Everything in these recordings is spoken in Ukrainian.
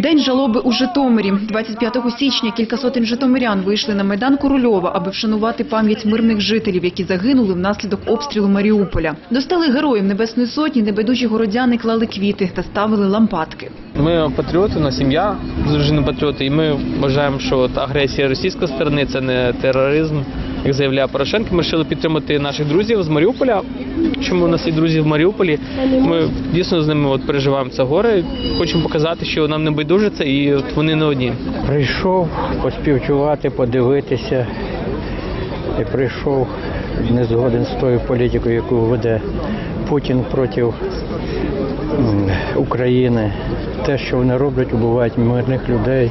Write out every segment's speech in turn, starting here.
День жалоби у Житомирі. 25 січня кілька сотень житомирян вийшли на Майдан Корольова, аби вшанувати пам'ять мирних жителів, які загинули внаслідок обстрілу Маріуполя. Достали героїв Небесної Сотні, небайдужі городяни клали квіти та ставили лампадки. Ми патріоти, у нас сім'я з дружиною патріоти, і ми вважаємо, що агресія російської сторони це не тероризм, як заявляє Порошенко. Ми вирішили підтримати наших друзів з Маріуполя. Чому у нас є друзі в Маріуполі? Ми дійсно з ними от переживаємо це горе. Хочемо показати, що нам не байдуже це, і от вони не одні. Прийшов поспівчувати, подивитися. І прийшов не згоден з тою політикою, яку веде Путін проти України. Те, що вони роблять, убивають мирних людей,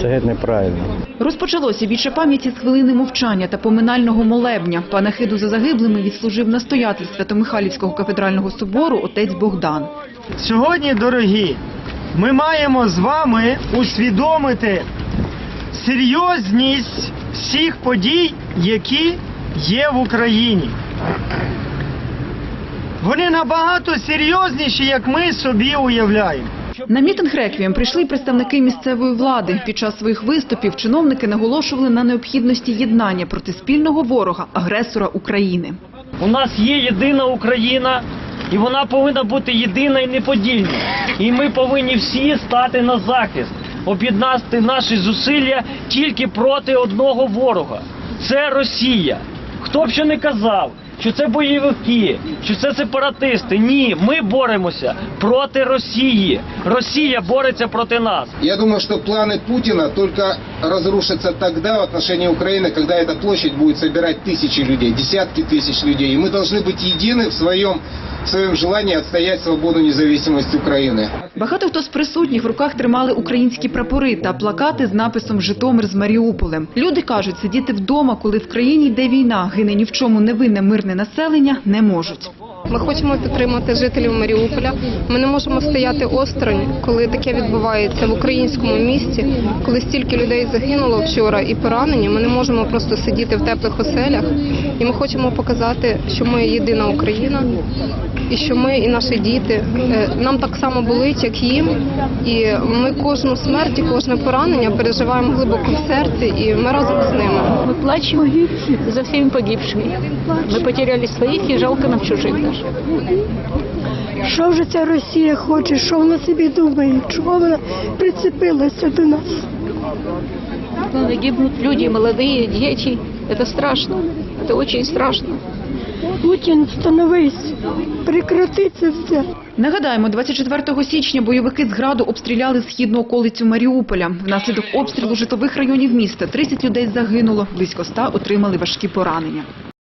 це геть неправильно. Розпочалося більше пам'яті з хвилини мовчання та поминального молебня. Панахиду за загиблими відслужив настоятель Свято-Михайлівського кафедрального собору отець Богдан. Сьогодні, дорогі, ми маємо з вами усвідомити серйозність всіх подій, які є в Україні. Вони набагато серйозніші, як ми собі уявляємо. На мітинг реквієм прийшли представники місцевої влади. Під час своїх виступів чиновники наголошували на необхідності єднання проти спільного ворога агресора України. У нас є єдина Україна, і вона повинна бути єдина і неподільна. І ми повинні всі стати на захист, об'єднати наші зусилля тільки проти одного ворога. Це Росія. Хто б що не казав, що це бойовики, що це сепаратисти. Ні, ми боремося проти Росії. Росія бореться проти нас. Я думаю, что планы Путина только разрушатся тогда в отношении Украины, когда эта площадь будет собирать тысячи людей, десятки тысяч людей. И мы должны быть едины в своем, в своем желании отстоять свободу независимость Украины. Багато хто з присутніх в руках тримали українські прапори та плакати з написом Житомир з Маріуполем. Люди кажуть, сидіти вдома, коли в країні йде війна, гине ні в чому невинне мирне населення, не можуть. Ми хочемо підтримати жителів Маріуполя. Ми не можемо стояти осторонь, коли таке відбувається в українському місті, коли стільки людей загинуло вчора і поранені. Ми не можемо просто сидіти в теплих оселях. І ми хочемо показати, що ми єдина Україна, і що ми і наші діти е, нам так само болить, як їм. І ми кожну смерть, і кожне поранення переживаємо глибоко в серці, і ми разом з ними. Мы плачем за всеми погибшими. Мы потеряли своих и жалко нам чужих даже. Що вже ця Росія хоче, що вона собі думає, чого вона прицепилася до нас? Ну, Гибнут люди, молодые, дети. Это страшно. Это очень страшно. Путін, встановись, прекрати це все. Нагадаємо, 24 січня бойовики з Граду обстріляли східну околицю Маріуполя. Внаслідок обстрілу житлових районів міста 30 людей загинуло, близько 100 отримали важкі поранення.